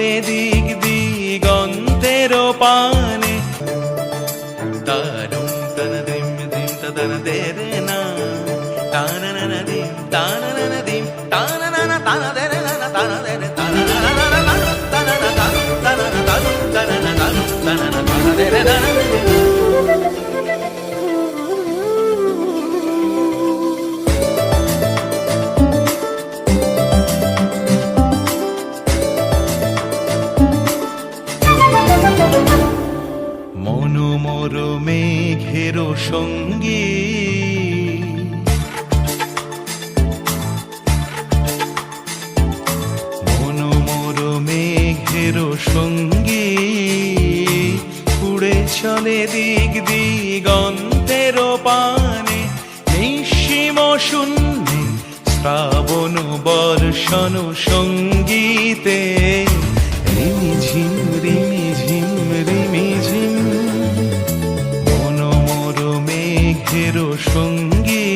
সেদিক দিগন্তের পানে তারুম তন দিম দিম তদন দের না তানন দিম তানন দিম তানন তান দের না তান দের তান তান তান তান তান তান তান তান তান তান তান তান তান তান তান মেঘের সঙ্গী। মনোমর মেঘের সঙ্গী। উড়ে চলে দিক দিগন্তের পানে। নিঃসীম শূন্যে শ্রাবণ বর্ষণ সঙ্গীতে। মেঘের সঙ্গী।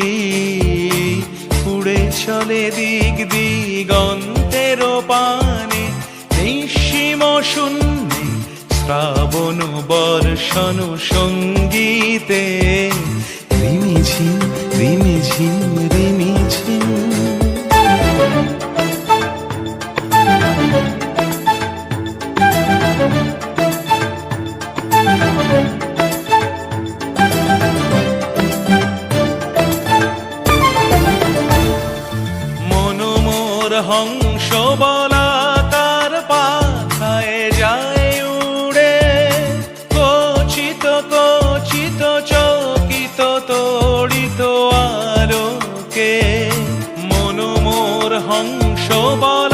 উড়ে চলে দিক দিগন্তের পানে। নিঃসীম শূন্যে শ্রাবণ বর্ষণ সঙ্গীতে হংস বলাকার পাথায় যায় উড়ে। কচিত কচিত চকিত তড়িত আলোকে। মনোমোর হংস বলাকার